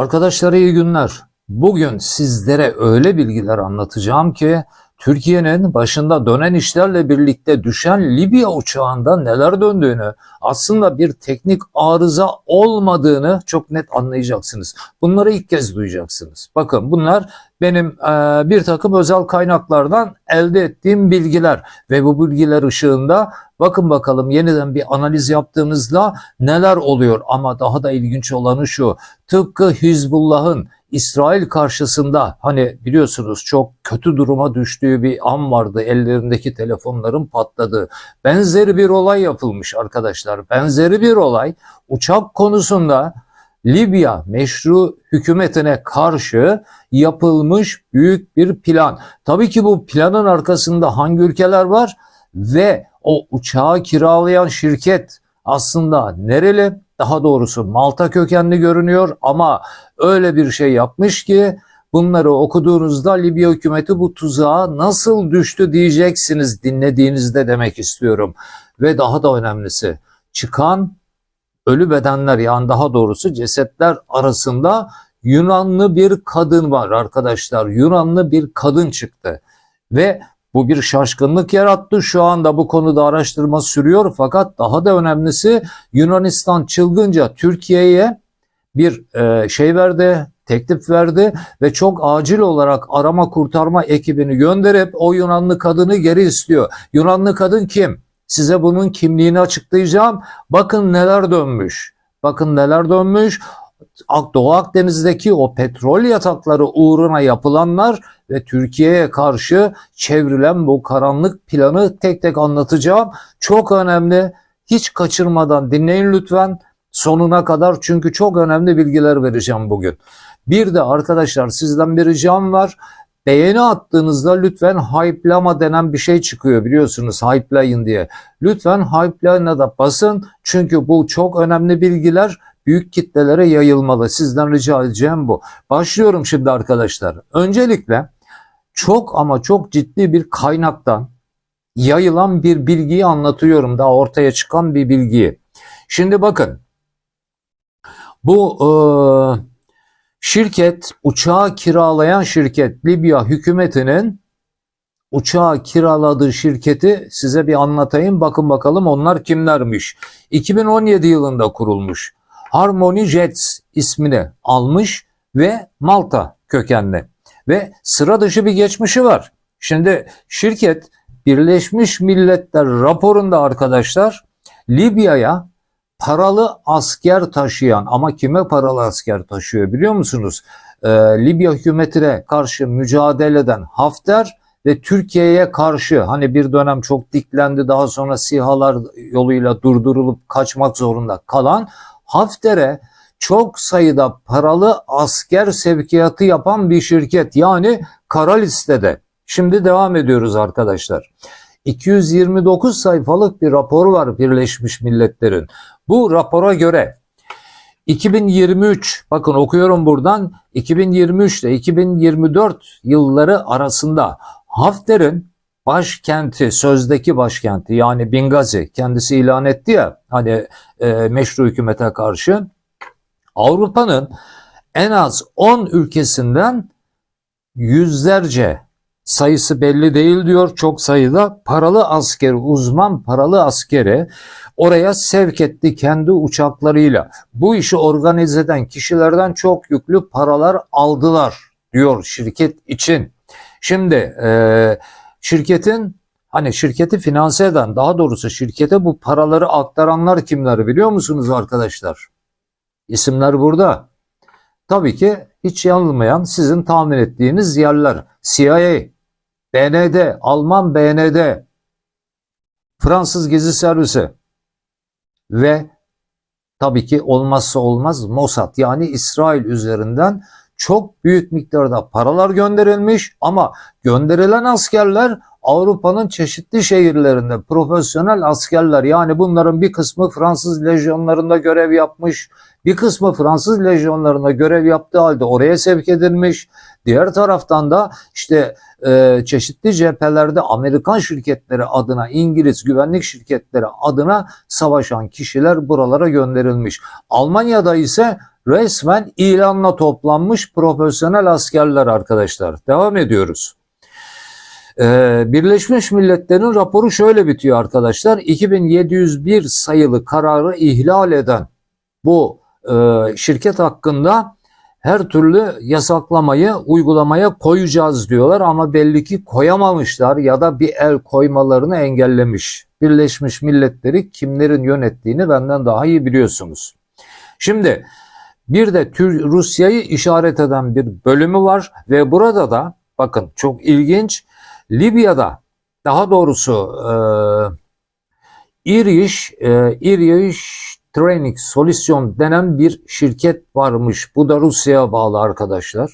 Arkadaşlar iyi günler. Bugün sizlere öyle bilgiler anlatacağım ki Türkiye'nin başında dönen işlerle birlikte düşen Libya uçağında neler döndüğünü, aslında bir teknik arıza olmadığını çok net anlayacaksınız. Bunları ilk kez duyacaksınız. Bakın bunlar benim e, bir takım özel kaynaklardan elde ettiğim bilgiler ve bu bilgiler ışığında bakın bakalım yeniden bir analiz yaptığımızda neler oluyor ama daha da ilginç olanı şu tıpkı Hizbullah'ın İsrail karşısında hani biliyorsunuz çok kötü duruma düştüğü bir an vardı. Ellerindeki telefonların patladığı. Benzeri bir olay yapılmış arkadaşlar. Benzeri bir olay uçak konusunda Libya meşru hükümetine karşı yapılmış büyük bir plan. Tabii ki bu planın arkasında hangi ülkeler var ve o uçağı kiralayan şirket aslında nereli? Daha doğrusu Malta kökenli görünüyor ama öyle bir şey yapmış ki bunları okuduğunuzda Libya hükümeti bu tuzağa nasıl düştü diyeceksiniz dinlediğinizde demek istiyorum. Ve daha da önemlisi çıkan ölü bedenler yani daha doğrusu cesetler arasında Yunanlı bir kadın var arkadaşlar. Yunanlı bir kadın çıktı ve bu bir şaşkınlık yarattı. Şu anda bu konuda araştırma sürüyor fakat daha da önemlisi Yunanistan çılgınca Türkiye'ye bir e, şey verdi, teklif verdi ve çok acil olarak arama kurtarma ekibini gönderip o Yunanlı kadını geri istiyor. Yunanlı kadın kim? Size bunun kimliğini açıklayacağım. Bakın neler dönmüş. Bakın neler dönmüş. Doğu Akdeniz'deki o petrol yatakları uğruna yapılanlar ve Türkiye'ye karşı çevrilen bu karanlık planı tek tek anlatacağım. Çok önemli. Hiç kaçırmadan dinleyin lütfen sonuna kadar çünkü çok önemli bilgiler vereceğim bugün. Bir de arkadaşlar sizden bir ricam var. Beğeni attığınızda lütfen hype'lama denen bir şey çıkıyor biliyorsunuz hype'layın diye. Lütfen hype'layına da basın çünkü bu çok önemli bilgiler büyük kitlelere yayılmalı. Sizden rica edeceğim bu. Başlıyorum şimdi arkadaşlar. Öncelikle çok ama çok ciddi bir kaynaktan yayılan bir bilgiyi anlatıyorum. Daha ortaya çıkan bir bilgiyi. Şimdi bakın bu e, şirket uçağı kiralayan şirket Libya hükümetinin uçağı kiraladığı şirketi size bir anlatayım. Bakın bakalım onlar kimlermiş. 2017 yılında kurulmuş. Harmony Jets ismini almış ve Malta kökenli ve sıra dışı bir geçmişi var. Şimdi şirket Birleşmiş Milletler raporunda arkadaşlar Libya'ya paralı asker taşıyan ama kime paralı asker taşıyor biliyor musunuz? Ee, Libya hükümetine karşı mücadele eden Hafter ve Türkiye'ye karşı hani bir dönem çok diklendi daha sonra sihalar yoluyla durdurulup kaçmak zorunda kalan Hafter'e çok sayıda paralı asker sevkiyatı yapan bir şirket yani kara listede. Şimdi devam ediyoruz arkadaşlar. 229 sayfalık bir rapor var Birleşmiş Milletler'in. Bu rapora göre 2023 bakın okuyorum buradan 2023 ile 2024 yılları arasında Hafter'in başkenti sözdeki başkenti yani Bingazi kendisi ilan etti ya hani e, meşru hükümete karşı Avrupa'nın en az 10 ülkesinden yüzlerce sayısı belli değil diyor çok sayıda paralı askeri uzman paralı askeri oraya sevk etti kendi uçaklarıyla. Bu işi organize eden kişilerden çok yüklü paralar aldılar diyor şirket için. Şimdi e, şirketin hani şirketi finanse eden daha doğrusu şirkete bu paraları aktaranlar kimler biliyor musunuz arkadaşlar? İsimler burada. Tabii ki hiç yanılmayan sizin tahmin ettiğiniz yerler. CIA, BND, Alman BND, Fransız Gizli Servisi ve tabii ki olmazsa olmaz Mossad yani İsrail üzerinden çok büyük miktarda paralar gönderilmiş ama gönderilen askerler Avrupa'nın çeşitli şehirlerinde profesyonel askerler yani bunların bir kısmı Fransız lejyonlarında görev yapmış, bir kısmı Fransız lejyonlarında görev yaptığı halde oraya sevk edilmiş. Diğer taraftan da işte e, çeşitli cephelerde Amerikan şirketleri adına, İngiliz güvenlik şirketleri adına savaşan kişiler buralara gönderilmiş. Almanya'da ise resmen ilanla toplanmış profesyonel askerler arkadaşlar. Devam ediyoruz. Ee, Birleşmiş Milletler'in raporu şöyle bitiyor arkadaşlar. 2701 sayılı kararı ihlal eden bu e, şirket hakkında her türlü yasaklamayı uygulamaya koyacağız diyorlar ama belli ki koyamamışlar ya da bir el koymalarını engellemiş. Birleşmiş Milletleri kimlerin yönettiğini benden daha iyi biliyorsunuz. Şimdi bir de Rusya'yı işaret eden bir bölümü var ve burada da bakın çok ilginç Libya'da daha doğrusu e, İriş, e, İriş Training Solution denen bir şirket varmış. Bu da Rusya'ya bağlı arkadaşlar.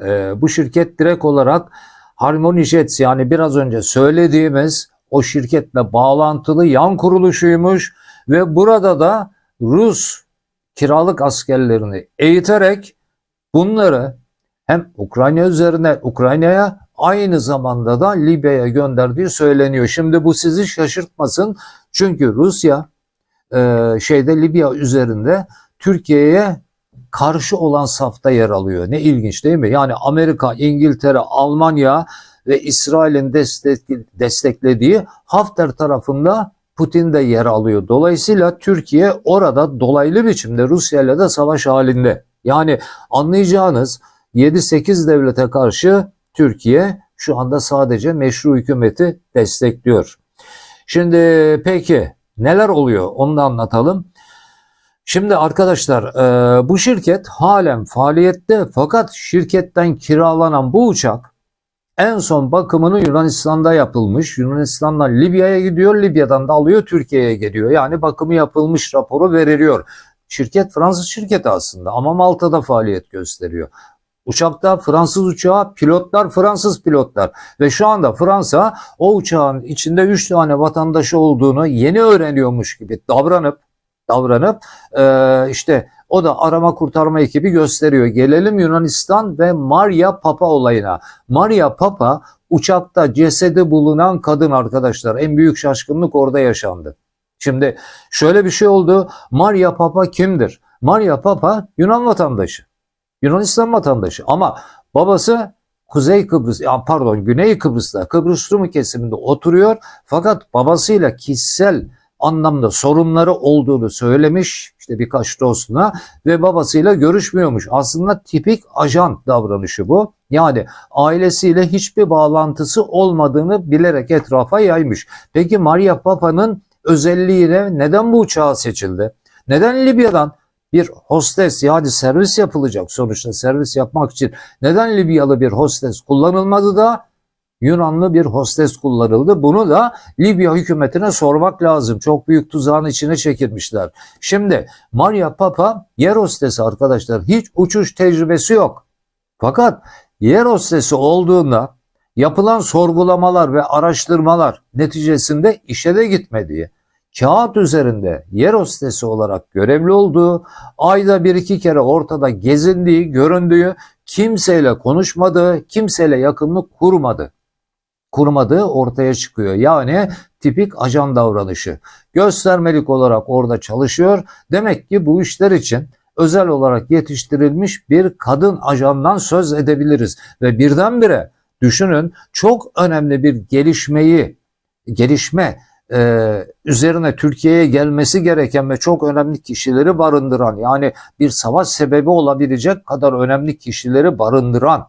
E, bu şirket direkt olarak Harmonijets yani biraz önce söylediğimiz o şirketle bağlantılı yan kuruluşuymuş ve burada da Rus kiralık askerlerini eğiterek bunları hem Ukrayna üzerine Ukrayna'ya aynı zamanda da Libya'ya gönderdiği söyleniyor. Şimdi bu sizi şaşırtmasın çünkü Rusya e, şeyde Libya üzerinde Türkiye'ye karşı olan safta yer alıyor. Ne ilginç değil mi? Yani Amerika, İngiltere, Almanya ve İsrail'in destek, desteklediği Hafter tarafında Putin de yer alıyor. Dolayısıyla Türkiye orada dolaylı biçimde Rusya ile de savaş halinde. Yani anlayacağınız 7-8 devlete karşı Türkiye şu anda sadece meşru hükümeti destekliyor. Şimdi peki neler oluyor onu da anlatalım. Şimdi arkadaşlar e, bu şirket halen faaliyette fakat şirketten kiralanan bu uçak en son bakımını Yunanistan'da yapılmış. Yunanistan'dan Libya'ya gidiyor, Libya'dan da alıyor Türkiye'ye geliyor. Yani bakımı yapılmış raporu veriliyor. Şirket Fransız şirketi aslında ama Malta'da faaliyet gösteriyor. Uçakta Fransız uçağı, pilotlar Fransız pilotlar ve şu anda Fransa o uçağın içinde 3 tane vatandaşı olduğunu yeni öğreniyormuş gibi davranıp davranıp e, işte o da arama kurtarma ekibi gösteriyor. Gelelim Yunanistan ve Maria Papa olayına. Maria Papa uçakta cesedi bulunan kadın arkadaşlar. En büyük şaşkınlık orada yaşandı. Şimdi şöyle bir şey oldu. Maria Papa kimdir? Maria Papa Yunan vatandaşı. Yunanistan vatandaşı ama babası Kuzey Kıbrıs, pardon Güney Kıbrıs'ta, Kıbrıs Rum kesiminde oturuyor. Fakat babasıyla kişisel anlamda sorunları olduğunu söylemiş işte birkaç dostuna ve babasıyla görüşmüyormuş. Aslında tipik ajan davranışı bu. Yani ailesiyle hiçbir bağlantısı olmadığını bilerek etrafa yaymış. Peki Maria Papa'nın özelliğine neden bu uçağa seçildi? Neden Libya'dan bir hostes yani servis yapılacak sonuçta servis yapmak için neden Libyalı bir hostes kullanılmadı da Yunanlı bir hostes kullanıldı. Bunu da Libya hükümetine sormak lazım. Çok büyük tuzağın içine çekilmişler. Şimdi Maria Papa yer hostesi arkadaşlar hiç uçuş tecrübesi yok. Fakat yer hostesi olduğunda yapılan sorgulamalar ve araştırmalar neticesinde işe de gitmediği, kağıt üzerinde yer hostesi olarak görevli olduğu, ayda bir iki kere ortada gezindiği, göründüğü, kimseyle konuşmadığı, kimseyle yakınlık kurmadı kurmadığı ortaya çıkıyor. Yani tipik ajan davranışı. Göstermelik olarak orada çalışıyor. Demek ki bu işler için özel olarak yetiştirilmiş bir kadın ajandan söz edebiliriz. Ve birdenbire düşünün çok önemli bir gelişmeyi, gelişme e, üzerine Türkiye'ye gelmesi gereken ve çok önemli kişileri barındıran yani bir savaş sebebi olabilecek kadar önemli kişileri barındıran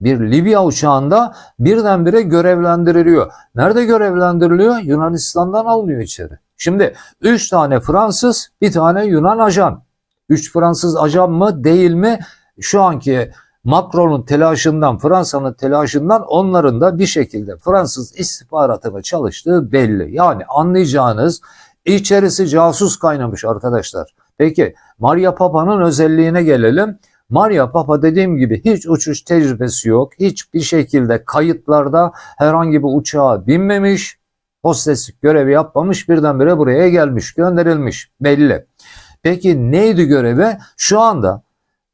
bir Libya uçağında birdenbire görevlendiriliyor. Nerede görevlendiriliyor? Yunanistan'dan alınıyor içeri. Şimdi 3 tane Fransız, bir tane Yunan ajan. 3 Fransız ajan mı değil mi? Şu anki Macron'un telaşından, Fransa'nın telaşından onların da bir şekilde Fransız istihbaratını çalıştığı belli. Yani anlayacağınız içerisi casus kaynamış arkadaşlar. Peki Maria Papa'nın özelliğine gelelim. Maria Papa dediğim gibi hiç uçuş tecrübesi yok. Hiçbir şekilde kayıtlarda herhangi bir uçağa binmemiş. Hosteslik görevi yapmamış birdenbire buraya gelmiş, gönderilmiş belli. Peki neydi görevi? Şu anda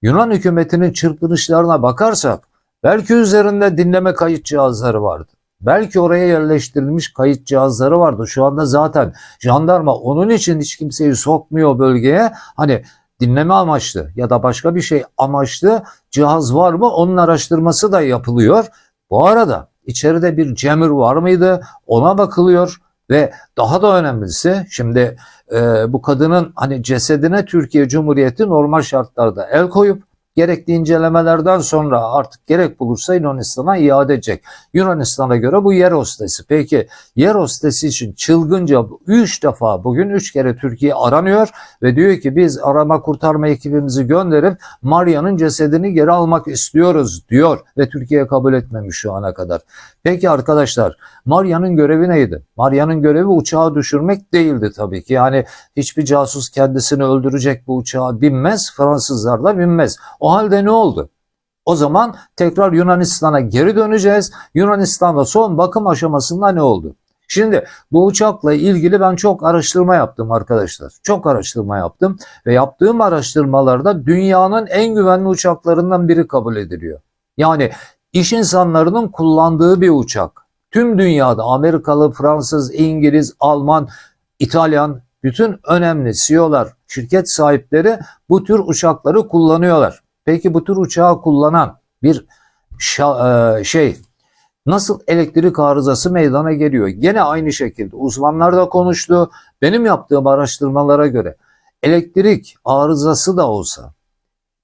Yunan hükümetinin çırpınışlarına bakarsak belki üzerinde dinleme kayıt cihazları vardı. Belki oraya yerleştirilmiş kayıt cihazları vardı. Şu anda zaten jandarma onun için hiç kimseyi sokmuyor bölgeye. Hani dinleme amaçlı ya da başka bir şey amaçlı cihaz var mı onun araştırması da yapılıyor. Bu arada içeride bir cemir var mıydı ona bakılıyor ve daha da önemlisi şimdi e, bu kadının hani cesedine Türkiye Cumhuriyeti normal şartlarda el koyup gerekli incelemelerden sonra artık gerek bulursa Yunanistan'a iade edecek. Yunanistan'a göre bu yer hostesi. Peki yer hostesi için çılgınca 3 defa bugün 3 kere Türkiye aranıyor ve diyor ki biz arama kurtarma ekibimizi gönderip Maria'nın cesedini geri almak istiyoruz diyor ve Türkiye kabul etmemiş şu ana kadar. Peki arkadaşlar Maria'nın görevi neydi? Maria'nın görevi uçağı düşürmek değildi tabii ki. Yani hiçbir casus kendisini öldürecek bu uçağa binmez. Fransızlar da binmez. O halde ne oldu? O zaman tekrar Yunanistan'a geri döneceğiz. Yunanistan'da son bakım aşamasında ne oldu? Şimdi bu uçakla ilgili ben çok araştırma yaptım arkadaşlar. Çok araştırma yaptım ve yaptığım araştırmalarda dünyanın en güvenli uçaklarından biri kabul ediliyor. Yani iş insanlarının kullandığı bir uçak. Tüm dünyada Amerikalı, Fransız, İngiliz, Alman, İtalyan bütün önemli CEO'lar, şirket sahipleri bu tür uçakları kullanıyorlar. Peki bu tür uçağı kullanan bir e, şey nasıl elektrik arızası meydana geliyor? Gene aynı şekilde uzmanlar da konuştu. Benim yaptığım araştırmalara göre elektrik arızası da olsa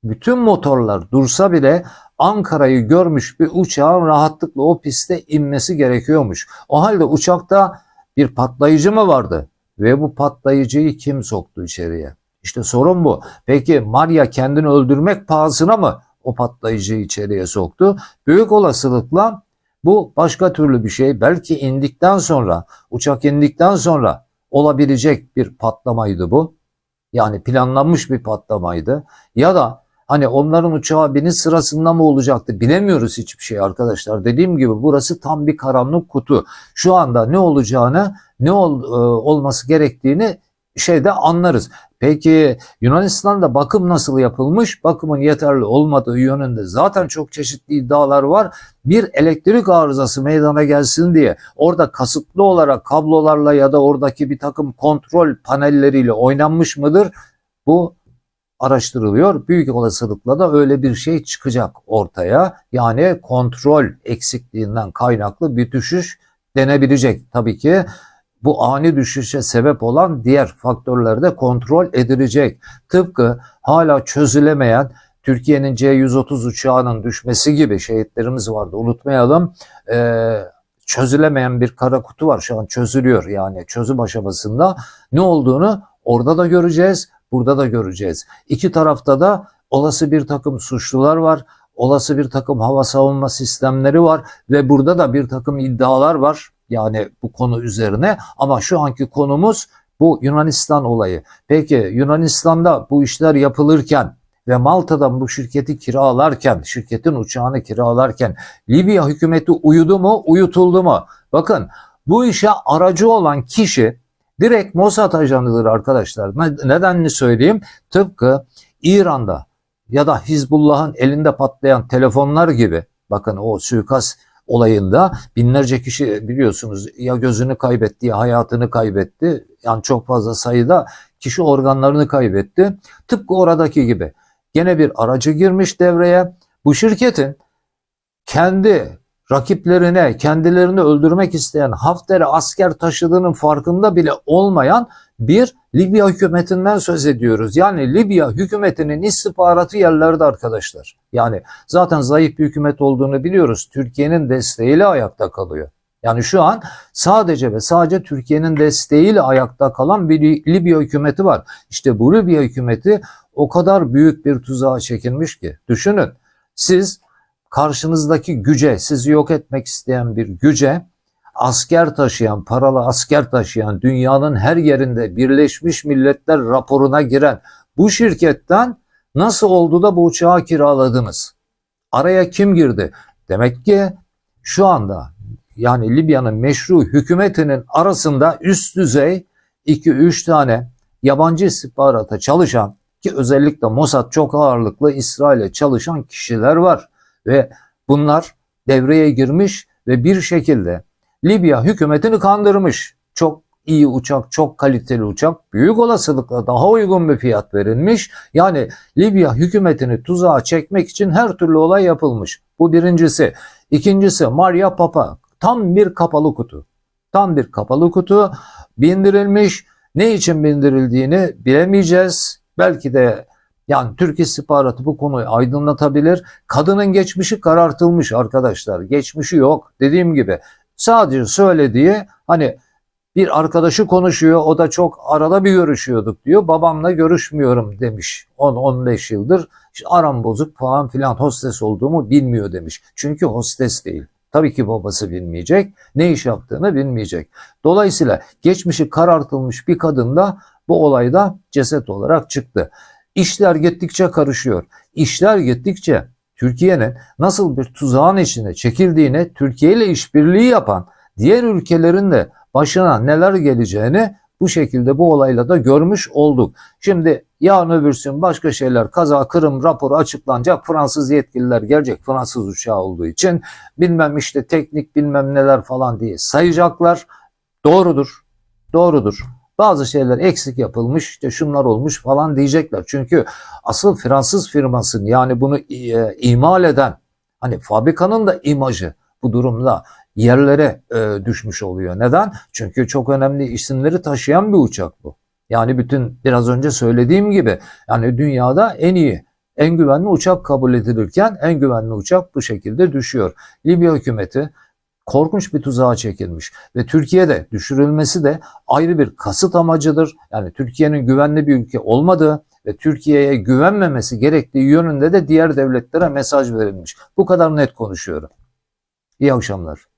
bütün motorlar dursa bile Ankara'yı görmüş bir uçağın rahatlıkla o piste inmesi gerekiyormuş. O halde uçakta bir patlayıcı mı vardı? Ve bu patlayıcıyı kim soktu içeriye? İşte sorun bu. Peki Maria kendini öldürmek pahasına mı o patlayıcıyı içeriye soktu? Büyük olasılıkla bu başka türlü bir şey. Belki indikten sonra, uçak indikten sonra olabilecek bir patlamaydı bu. Yani planlanmış bir patlamaydı. Ya da hani onların uçağa biniş sırasında mı olacaktı bilemiyoruz hiçbir şey arkadaşlar. Dediğim gibi burası tam bir karanlık kutu. Şu anda ne olacağını, ne ol, e, olması gerektiğini şeyde anlarız. Peki Yunanistan'da bakım nasıl yapılmış? Bakımın yeterli olmadığı yönünde zaten çok çeşitli iddialar var. Bir elektrik arızası meydana gelsin diye orada kasıtlı olarak kablolarla ya da oradaki bir takım kontrol panelleriyle oynanmış mıdır? Bu araştırılıyor. Büyük olasılıkla da öyle bir şey çıkacak ortaya. Yani kontrol eksikliğinden kaynaklı bir düşüş denebilecek. Tabii ki bu ani düşüşe sebep olan diğer faktörler de kontrol edilecek. Tıpkı hala çözülemeyen Türkiye'nin C-130 uçağının düşmesi gibi şehitlerimiz vardı unutmayalım. Ee, çözülemeyen bir kara kutu var şu an çözülüyor yani çözüm aşamasında. Ne olduğunu orada da göreceğiz, burada da göreceğiz. İki tarafta da olası bir takım suçlular var, olası bir takım hava savunma sistemleri var ve burada da bir takım iddialar var. Yani bu konu üzerine ama şu anki konumuz bu Yunanistan olayı. Peki Yunanistan'da bu işler yapılırken ve Malta'dan bu şirketi kiralarken, şirketin uçağını kiralarken Libya hükümeti uyudu mu, uyutuldu mu? Bakın bu işe aracı olan kişi direkt Mossad ajanıdır arkadaşlar. Nedenini söyleyeyim. Tıpkı İran'da ya da Hizbullah'ın elinde patlayan telefonlar gibi bakın o suikast olayında binlerce kişi biliyorsunuz ya gözünü kaybetti ya hayatını kaybetti. Yani çok fazla sayıda kişi organlarını kaybetti. Tıpkı oradaki gibi. Gene bir aracı girmiş devreye. Bu şirketin kendi rakiplerine, kendilerini öldürmek isteyen Hafter'e asker taşıdığının farkında bile olmayan bir Libya hükümetinden söz ediyoruz. Yani Libya hükümetinin istihbaratı yerlerde arkadaşlar. Yani zaten zayıf bir hükümet olduğunu biliyoruz. Türkiye'nin desteğiyle ayakta kalıyor. Yani şu an sadece ve sadece Türkiye'nin desteğiyle ayakta kalan bir Libya hükümeti var. İşte bu Libya hükümeti o kadar büyük bir tuzağa çekilmiş ki. Düşünün siz karşınızdaki güce, sizi yok etmek isteyen bir güce asker taşıyan, paralı asker taşıyan, dünyanın her yerinde Birleşmiş Milletler raporuna giren bu şirketten nasıl oldu da bu uçağı kiraladınız? Araya kim girdi? Demek ki şu anda yani Libya'nın meşru hükümetinin arasında üst düzey 2-3 tane yabancı istihbarata çalışan ki özellikle Mossad çok ağırlıklı İsrail'e çalışan kişiler var ve bunlar devreye girmiş ve bir şekilde Libya hükümetini kandırmış. Çok iyi uçak, çok kaliteli uçak büyük olasılıkla daha uygun bir fiyat verilmiş. Yani Libya hükümetini tuzağa çekmek için her türlü olay yapılmış. Bu birincisi. İkincisi Maria Papa tam bir kapalı kutu. Tam bir kapalı kutu bindirilmiş. Ne için bindirildiğini bilemeyeceğiz. Belki de yani Türk istihbaratı bu konuyu aydınlatabilir. Kadının geçmişi karartılmış arkadaşlar. Geçmişi yok. Dediğim gibi sadece söylediği hani bir arkadaşı konuşuyor o da çok arada bir görüşüyorduk diyor. Babamla görüşmüyorum demiş 10-15 yıldır. İşte aram bozuk falan filan hostes olduğumu bilmiyor demiş. Çünkü hostes değil. Tabii ki babası bilmeyecek. Ne iş yaptığını bilmeyecek. Dolayısıyla geçmişi karartılmış bir kadın da bu olayda ceset olarak çıktı. İşler gittikçe karışıyor. İşler gittikçe Türkiye'nin nasıl bir tuzağın içine çekildiğini, Türkiye ile işbirliği yapan diğer ülkelerin de başına neler geleceğini bu şekilde bu olayla da görmüş olduk. Şimdi yarın öbürsün başka şeyler kaza kırım raporu açıklanacak. Fransız yetkililer gelecek Fransız uçağı olduğu için bilmem işte teknik bilmem neler falan diye sayacaklar. Doğrudur. Doğrudur. Bazı şeyler eksik yapılmış işte şunlar olmuş falan diyecekler. Çünkü asıl Fransız firmasının yani bunu e, imal eden hani fabrikanın da imajı bu durumda yerlere e, düşmüş oluyor. Neden? Çünkü çok önemli isimleri taşıyan bir uçak bu. Yani bütün biraz önce söylediğim gibi yani dünyada en iyi, en güvenli uçak kabul edilirken en güvenli uçak bu şekilde düşüyor. Libya hükümeti korkunç bir tuzağa çekilmiş ve Türkiye'de düşürülmesi de ayrı bir kasıt amacıdır. Yani Türkiye'nin güvenli bir ülke olmadığı ve Türkiye'ye güvenmemesi gerektiği yönünde de diğer devletlere mesaj verilmiş. Bu kadar net konuşuyorum. İyi akşamlar.